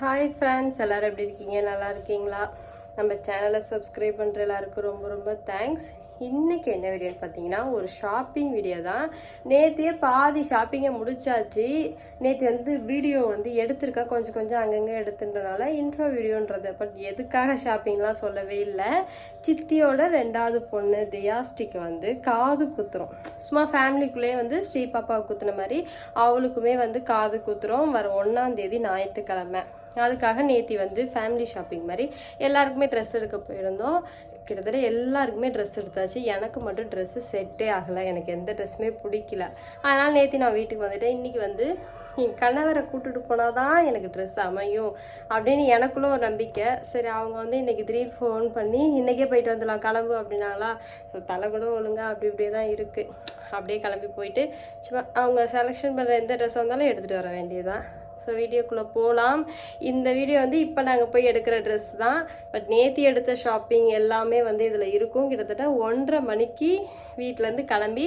Hi friends எல்லோரும் எப்படி இருக்கீங்க? நல்லா இருக்கீங்களா? நம்ம சேனலை சப்ஸ்கிரைப் பண்ணுற எல்லாருக்கும் ரொம்ப ரொம்ப தேங்க்ஸ் இன்றைக்கி என்ன வீடியோன்னு பார்த்தீங்கன்னா ஒரு ஷாப்பிங் வீடியோ தான். நேற்றையே பாதி ஷாப்பிங்கை முடிச்சாச்சு. நேற்று வந்து வீடியோ வந்து எடுத்திருக்கேன் கொஞ்சம் கொஞ்சம் அங்கங்கே எடுத்துன்றனால இன்ட்ரோ வீடியோன்றது பட் எதுக்காக ஷாப்பிங்லாம் சொல்லவே இல்லை. சித்தியோட ரெண்டாவது பொண்ணு தியாஸ்டிக் வந்து காது குத்துறோம். சும்மா ஃபேமிலிக்குள்ளேயே வந்து ஸ்ரீ பாப்பாவை குத்துன மாதிரி அவளுக்குமே வந்து காது குத்துறோம். வர ஒன்றாந்தேதி ஞாயிற்றுக்கிழமை. அதுக்காக நேத்தி வந்து ஃபேமிலி ஷாப்பிங் மாதிரி எல்லாருக்குமே ட்ரெஸ் எடுக்க போயிருந்தோம். கிட்டத்தட்ட எல்லாருக்குமே ட்ரெஸ் எடுத்தாச்சு. எனக்கு மட்டும் ட்ரெஸ்ஸு செட்டே ஆகலை. எனக்கு எந்த ட்ரெஸ்ஸுமே பிடிக்கல. அதனால் நேற்று நான் வீட்டுக்கு வந்துட்டேன். இன்றைக்கி வந்து என் கணவரை கூட்டுட்டு போனால் தான் எனக்கு ட்ரெஸ் அமையும் அப்படின்னு எனக்குள்ள ஒரு நம்பிக்கை. சரி அவங்க வந்து இன்றைக்கி திடீர் ஃபோன் பண்ணி இன்றைக்கே போயிட்டு வந்துடலாம் கிளம்பு அப்படின்னாங்களா. ஸோ தலை கூட ஒழுங்காக அப்படி இப்படியே தான் இருக்குது அப்படியே கிளம்பி போயிட்டு சும்மா அவங்க செலெக்ஷன் பண்ணுற எந்த ட்ரெஸ்ஸாக இருந்தாலும் எடுத்துகிட்டு வர வேண்டியதுதான். ஸோ வீடியோக்குள்ளே போகலாம் இந்த வீடியோ வந்து இப்போ நாங்கள் போய் எடுக்கிற ட்ரெஸ் தான். பட் நேத்தி எடுத்த ஷாப்பிங் எல்லாமே வந்து இதில் இருக்கும். கிட்டத்தட்ட ஒன்றரை மணிக்கு வீட்டிலேருந்து கிளம்பி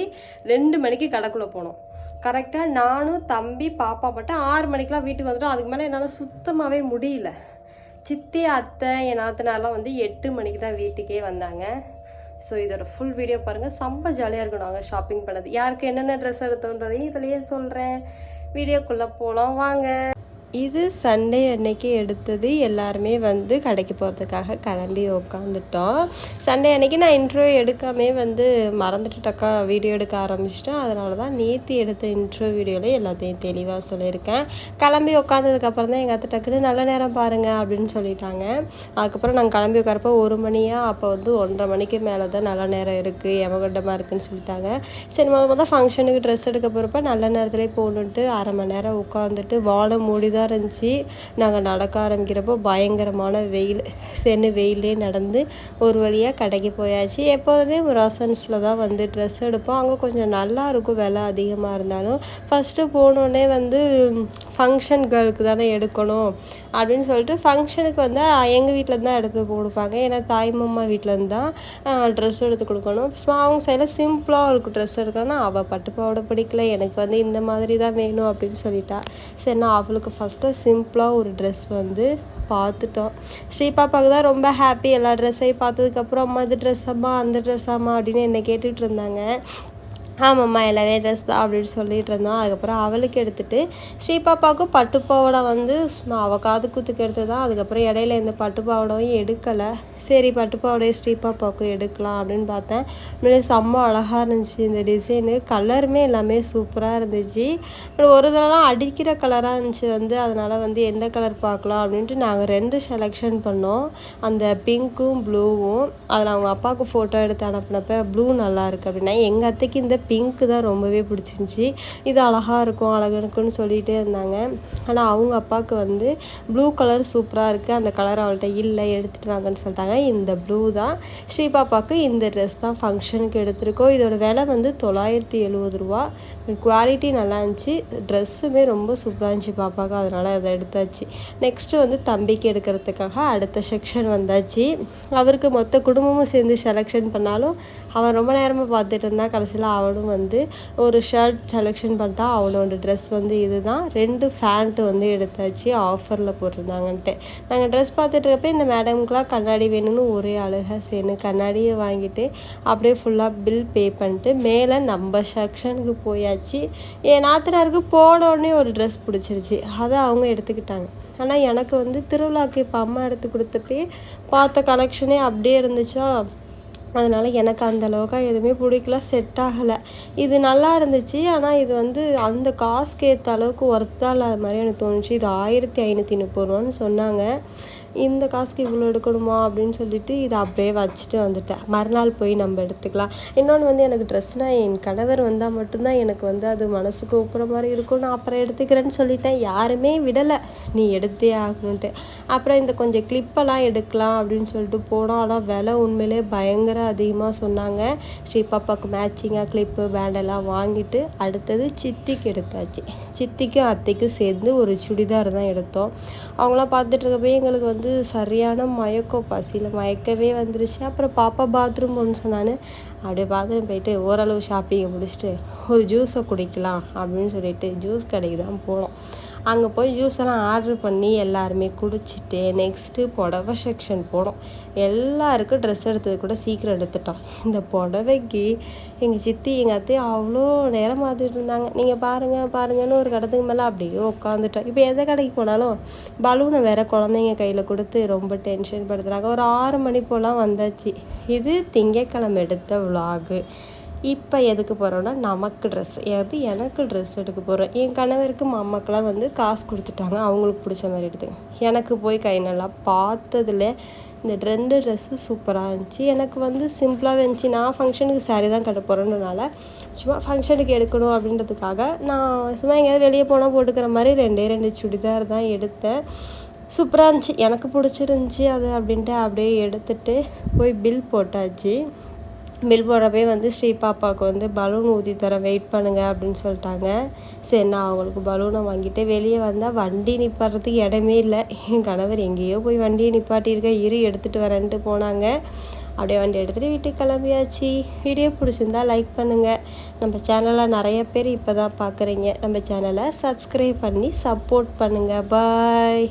ரெண்டு மணிக்கு கடைக்குள்ளே போனோம். கரெக்டாக நானும் தம்பி பாப்பா மட்டும் ஆறு மணிக்கெலாம் வீட்டுக்கு வந்துட்டோம். அதுக்கு மேலே என்னால் சுத்தமாகவே முடியல. சித்தி அத்தை என் நாத்தனார்லாம் வந்து எட்டு மணிக்கு தான் வீட்டுக்கே வந்தாங்க. ஸோ இதோட ஃபுல் வீடியோ பாருங்கள் செம்ம ஜாலியாக இருக்கும் நாங்கள் ஷாப்பிங் பண்ணது. யாருக்கு என்னென்ன ட்ரெஸ் எடுத்தோன்றதையும் இதுலேயே சொல்கிறேன் வீடியோக்குள்ளே போகலாம் வாங்க. இது சண்டே அன்னைக்கு எடுத்தது. எல்லாருமே வந்து கடைக்கு போகிறதுக்காக கிளம்பி உட்காந்துட்டோம் சண்டே அன்னைக்கு நான் இன்ட்ரோ எடுக்காமே வந்து மறந்துட்டுட்டக்கா வீடியோ எடுக்க ஆரம்பிச்சிட்டேன். அதனால தான் நேற்று எடுத்த இன்ட்ரோ வீடியோவில் எல்லாத்தையும் தெளிவாக சொல்லியிருக்கேன். கிளம்பி உட்காந்ததுக்கப்புறம் தான் எங்கள் அத்தை டக்குன்னு நல்ல நேரம் பாருங்கள் அப்படின்னு சொல்லிட்டாங்க. அதுக்கப்புறம் நாங்கள் கிளம்பி உட்காரப்போ ஒரு மணியாக அப்போ வந்து ஒன்றரை மணிக்கு மேலே தான் நல்ல நேரம் இருக்குது எமகண்டமாக இருக்குதுன்னு சொல்லிட்டாங்க. சரி முத முதல் ஃபங்க்ஷனுக்கு ட்ரெஸ் எடுக்க போகிறப்ப நல்ல நேரத்துலேயே போகணுன்ட்டு அரை மணி நேரம் உட்காந்துட்டு வானம் மூடி தான் இருந்துச்சு. நாங்கள் நடக்க ஆரம்பிக்கிறப்போ பயங்கரமான வெயில் சென்னு வெயிலே நடந்து ஒரு வழியாக கடைக்கு போயாச்சு. எப்போதுமே ராசன்ஸில் தான் வந்து ட்ரெஸ் எடுப்போம். அங்கே கொஞ்சம் நல்லா இருக்கும் விலை அதிகமாக இருந்தாலும். ஃபஸ்ட்டு போனோடனே வந்து ஃபங்க்ஷன் கேர்ளுக்கு தானே எடுக்கணும் அப்படின்னு சொல்லிட்டு ஃபங்க்ஷனுக்கு வந்து எங்கள் வீட்டில் தான் எடுத்து கொடுப்பாங்க ஏன்னா தாய் மாமா வீட்டிலேருந்து தான் ட்ரெஸ் எடுத்து கொடுக்கணும். ஸோ அவங்க சைடில் சிம்பிளாக இருக்கும் ட்ரெஸ் எடுக்கணும்னா அவள் பட்டு பாவாடை பிடிக்கல. எனக்கு வந்து இந்த மாதிரி தான் வேணும் அப்படின்னு சொல்லிட்டா. சரி நான் அவளுக்கு ஃபஸ்ட்டு சிம்பிளாக ஒரு ட்ரெஸ் வந்து பார்த்துட்டோம். ஸ்ரீ பாப்பாவுக்கு தான் ரொம்ப ஹாப்பி எல்லா ட்ரெஸ்ஸையும் பார்த்ததுக்கப்புறம் அம்மா இது ட்ரெஸ் அம்மா அந்த ட்ரெஸ் அம்மா அப்படின்னு என்னை கேட்டுகிட்டு இருந்தாங்க. ஆமாம்மா எல்லாமே ட்ரெஸ் தான் அப்படின்னு சொல்லிட்டு இருந்தோம் அதுக்கப்புறம் அவளுக்கு எடுத்துட்டு ஸ்ரீ பாப்பாவுக்கும் பட்டுப்பாவடை வந்து சும்மா அவள் காது குத்துக்கு எடுத்து தான். அதுக்கப்புறம் இடையில எந்த பட்டுப்பாவடையும் எடுக்கலை. சரி பட்டுப்பாவடையை ஸ்ரீ பாப்பாவுக்கும் எடுக்கலாம் அப்படின்னு பார்த்தேன். முன்னாடி செம்ம அழகாக இருந்துச்சு இந்த டிசைனு கலருமே எல்லாமே சூப்பராக இருந்துச்சு. ஒரு தடவைலாம் அடிக்கிற கலராக இருந்துச்சு வந்து. அதனால் வந்து எந்த கலர் பார்க்கலாம் அப்படின்ட்டு நாங்கள் ரெண்டு செலெக்ஷன் பண்ணோம். அந்த பிங்க்கும் ப்ளூவும் அதில் அவங்க அப்பாவுக்கு ஃபோட்டோ எடுத்து அனுப்பினப்ப ப்ளூ நல்லா இருக்கு அப்படின்னா எங்கள் அத்தைக்கு இந்த பிங்க்கு தான் ரொம்பவே பிடிச்சிருந்துச்சி. இது அழகாக இருக்கும் அழகாக இருக்குன்னு சொல்லிகிட்டே இருந்தாங்க. ஆனால் அவங்க அப்பாவுக்கு வந்து ப்ளூ கலர் சூப்பராக இருக்குது அந்த கலர் அவள்கிட்ட இல்லை எடுத்துகிட்டு வாங்கன்னு சொல்லிட்டாங்க. இந்த ப்ளூ தான். ஸ்ரீ பாப்பாவுக்கு இந்த ட்ரெஸ் தான் ஃபங்க்ஷனுக்கு எடுத்திருக்கோம். இதோட விலை வந்து தொள்ளாயிரத்தி எழுபது ரூபா. குவாலிட்டி நல்லா இருந்துச்சு. ட்ரெஸ்ஸுமே ரொம்ப சூப்பராக இருந்துச்சு பாப்பாவுக்கு. அதனால் அதை எடுத்தாச்சு. நெக்ஸ்ட்டு வந்து தம்பிக்கு எடுக்கிறதுக்காக அடுத்த செக்ஷன் வந்தாச்சு. அவருக்கு மொத்த குடும்பமும் சேர்ந்து செலெக்ஷன் பண்ணாலும் அவன் ரொம்ப நேரமாக பார்த்துட்டு இருந்தான். கடைசியில் அவனும் வந்து ஒரு ஷர்ட் செலெக்ஷன் பண்ணிட்டா அவனோட ட்ரெஸ் வந்து இதுதான். ரெண்டு ஃபேண்ட்டு வந்து எடுத்தாச்சு ஆஃபரில் போட்டிருந்தாங்கன்ட்டு. நாங்கள் ட்ரெஸ் பார்த்துட்ருக்கப்ப இந்த மேடம்க்குலாம் கண்ணாடி வேணும்னு ஒரே அழகாக சேர்ந்து கண்ணாடியை வாங்கிட்டு அப்படியே ஃபுல்லாக பில் பே பண்ணிட்டு மேலே நம்ம செக்ஷனுக்கு போயாச்சு. என் நாத்தனாருக்கு போன உடனே ஒரு ட்ரெஸ் பிடிச்சிருச்சு. அதை அவங்க எடுத்துக்கிட்டாங்க. ஆனால் எனக்கு வந்து திருவிழாக்கு இப்போ அம்மா எடுத்து கொடுத்தப்பே பார்த்த கலெக்ஷனே அப்படியே இருந்துச்சா? அதனால் எனக்கு அந்த அளவுக்கு எதுவுமே பிடிக்கல செட் ஆகலை. இது நல்லா இருந்துச்சு. ஆனால் இது வந்து அந்த காசுக்கு ஏற்ற அளவுக்கு ஒர்த்தாக இல்லாத மாதிரி எனக்கு தோணுச்சு. இது ஆயிரத்தி ஐநூற்றி முப்பது ரூபான்னு சொன்னாங்க. இந்த காசுக்கு இவ்வளோ எடுக்கணுமா அப்படின்னு சொல்லிட்டு இதை அப்படியே வச்சுட்டு வந்துட்டேன். மறுநாள் போய் நம்ம எடுத்துக்கலாம். இன்னொன்று வந்து எனக்கு ட்ரெஸ்னால் என் கணவர் வந்தால் மட்டும்தான் எனக்கு வந்து அது மனசுக்கு ஒப்புற மாதிரி இருக்கும். நான் அப்புறம் எடுத்துக்கிறேன்னு சொல்லிட்டேன். யாருமே விடலை. நீ எடுத்தே ஆகணுன்ட்டு அப்புறம் இந்த கொஞ்சம் கிளிப்பெல்லாம் எடுக்கலாம் அப்படின்னு சொல்லிட்டு போனோம். ஆனால் விலை உண்மையிலே பயங்கர அதிகமாக சொன்னாங்க. ஸ்ரீ பாப்பாவுக்கு மேட்சிங்காக கிளிப்பு பேண்டெல்லாம் வாங்கிட்டு அடுத்தது சித்திக்கு எடுத்தாச்சு. சித்திக்கும் அத்தைக்கும் சேர்ந்து ஒரு சுடிதார் தான் எடுத்தோம். அவங்களாம் பார்த்துட்டு இருக்கப்போ எங்களுக்கு வந்து சரியான மயக்கம் பசியில் மயக்கவே வந்துருச்சு. அப்புறம் பாப்பா பாத்ரூம் ஒன்று சொன்னான்னு அப்படியே பாத்ரூம் போயிட்டு ஓரளவு ஷாப்பிங்கை முடிச்சுட்டு ஒரு ஜூஸை குடிக்கலாம் அப்படின்னு சொல்லிட்டு ஜூஸ் கடைக்கு தான் போனோம். அங்கே போய் ஜூஸ் எல்லாம் ஆர்டர் பண்ணி எல்லாருமே குடிச்சிட்டு நெக்ஸ்ட்டு புடவை செக்ஷன் போனோம். எல்லாருக்கும் ட்ரெஸ் எடுத்தது கூட சீக்கிரம் எடுத்துட்டோம். இந்த புடவைக்கு எங்கள் சித்தி எங்கள் அத்தையும் அவ்வளோ நேரம் பார்த்துட்டு இருந்தாங்க. நீங்கள் பாருங்கள் பாருங்கன்னு ஒரு கடத்துக்கு மேலே அப்படியே உட்காந்துட்டோம் இப்போ எந்த கடைக்கு போனாலும் பலூனை வேற குழந்தைங்க கையில் கொடுத்து ரொம்ப டென்ஷன் படுத்துகிறாங்க ஒரு ஆறு மணி போலாம் வந்தாச்சு. இது திங்கக்கிழமை எடுத்த விலாகு இப்போ எதுக்கு போகிறோன்னா நமக்கு ட்ரெஸ் எது எனக்கு ட்ரெஸ் எடுக்க போகிறோம் என் கணவருக்கு மாமாக்கெல்லாம் வந்து காசு கொடுத்துட்டாங்க. அவங்களுக்கு பிடிச்ச மாதிரி எடுத்து எனக்கு போய் கை நல்லா பார்த்ததுல இந்த ரெண்டு ட்ரெஸ்ஸும் சூப்பராக இருந்துச்சு. எனக்கு வந்து சிம்பிளாக இருந்துச்சு. நான் ஃபங்க்ஷனுக்கு saree தான் கட்ட போகிறேன்றனால சும்மா ஃபங்க்ஷனுக்கு எடுக்கணும் அப்படின்றதுக்காக நான் சும்மா எங்கேயாவது வெளியே போனால் போட்டுக்கிற மாதிரி ரெண்டே ரெண்டு சுடிதார் தான் எடுத்தேன். சூப்பராக இருந்துச்சு. எனக்கு பிடிச்சிருந்துச்சி அது அப்படின்ட்டு அப்படியே எடுத்துட்டு போய் பில் போட்டாச்சு. பில் போடுறப்பே வந்து ஸ்ரீ பாப்பாவுக்கு வந்து பலூன் ஊதி தரேன் வெயிட் பண்ணுங்க அப்படின்னு சொல்லிட்டாங்க. சரி நான் அவங்களுக்கு பலூனை வாங்கிட்டு வெளியே வந்தால் வண்டி நிப்பாடுறதுக்கு இடமே இல்லை. என் கணவர் எங்கேயோ போய் வண்டியை நிப்பாட்டியிருக்கேன் இரு எடுத்துகிட்டு வரேன்ட்டு போனாங்க. அப்படியே வண்டி எடுத்துகிட்டு வீட்டுக்கு கிளம்பியாச்சு. வீடியோ பிடிச்சிருந்தா லைக் பண்ணுங்கள் நம்ம சேனலில் நிறைய பேர் இப்போ தான் பார்க்குறீங்க நம்ம சேனலை சப்ஸ்கிரைப் பண்ணி சப்போர்ட் பண்ணுங்கள் பாய்